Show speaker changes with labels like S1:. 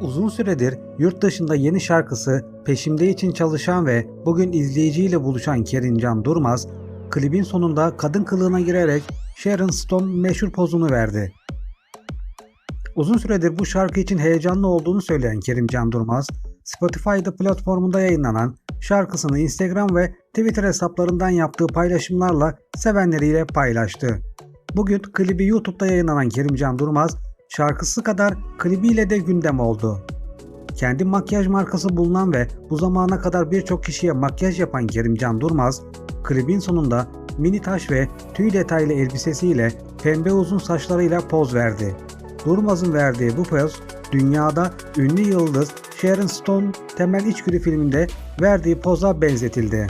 S1: Uzun süredir yurt dışında yeni şarkısı Peşimde için çalışan ve bugün izleyiciyle buluşan Kerimcan Durmaz, klibin sonunda kadın kılığına girerek Sharon Stone meşhur pozunu verdi. Uzun süredir bu şarkı için heyecanlı olduğunu söyleyen Kerimcan Durmaz, Spotify'da platformunda yayınlanan şarkısını Instagram ve Twitter hesaplarından yaptığı paylaşımlarla sevenleriyle paylaştı. Bugün klibi YouTube'da yayınlanan Kerimcan Durmaz, şarkısı kadar klibiyle de gündem oldu. Kendi makyaj markası bulunan ve bu zamana kadar birçok kişiye makyaj yapan Kerimcan Durmaz, klibin sonunda mini taş ve tüy detaylı elbisesiyle pembe uzun saçlarıyla poz verdi. Durmaz'ın verdiği bu poz, dünyada ünlü yıldız Sharon Stone Temel İçgüdü filminde verdiği poza benzetildi.